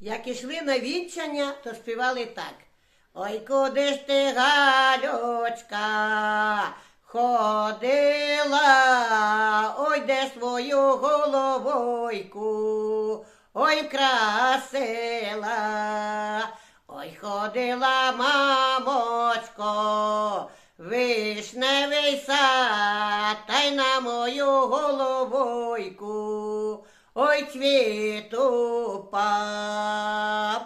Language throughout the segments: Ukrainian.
Як ішли на вінчання, то співали так. Ой, куди ж ти, Галючка, ходила, ой, де свою головойку, ой, красила, ой, ходила, мамочко, вишневий сад, та й на мою головойку, ой, цвіту пап.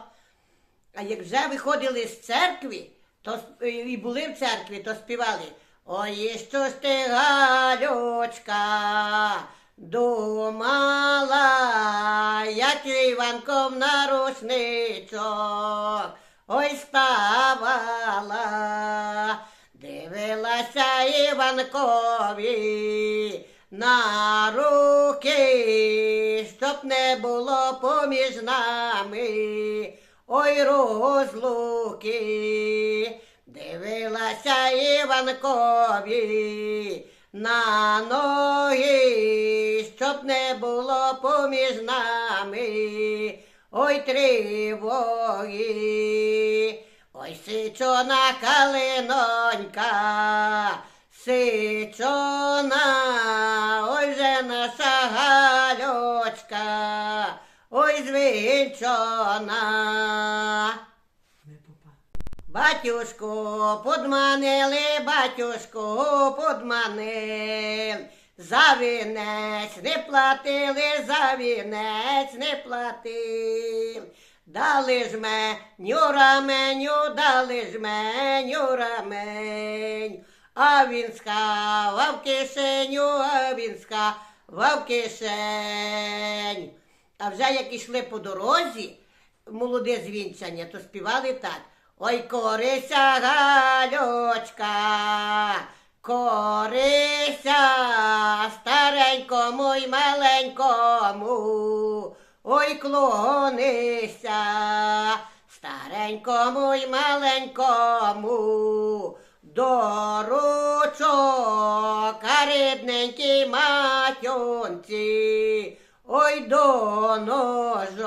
А як вже виходили з церкви, то і були в церкві, то співали. Ой, що ж ти, Галючка, думала, як Іванком на рушничок, ой, ставала, дивилася Іванкові на руки, щоб не було поміж нами. Ой, розлуки, дивилася Іванкові на ноги, щоб не було поміж нами. Ой, тривоги, ой, сичона калинонька, сичона, ой же наша гальочка, ой, звичона. Батюшку подманили, батюшку подманили. За вінець не платили, за вінець не платили. Дали ж меню раменю, дали ж меню рамень. А він схавав кишеню, а він схавав кишень. А вже як ішли по дорозі, молоде звінчання, то співали так. Ой, корися, Галючка, корися, старенькому й маленькому, ой, клонися, старенькому й маленькому, до ручок, рідненькій матюнці, ой, до ножок.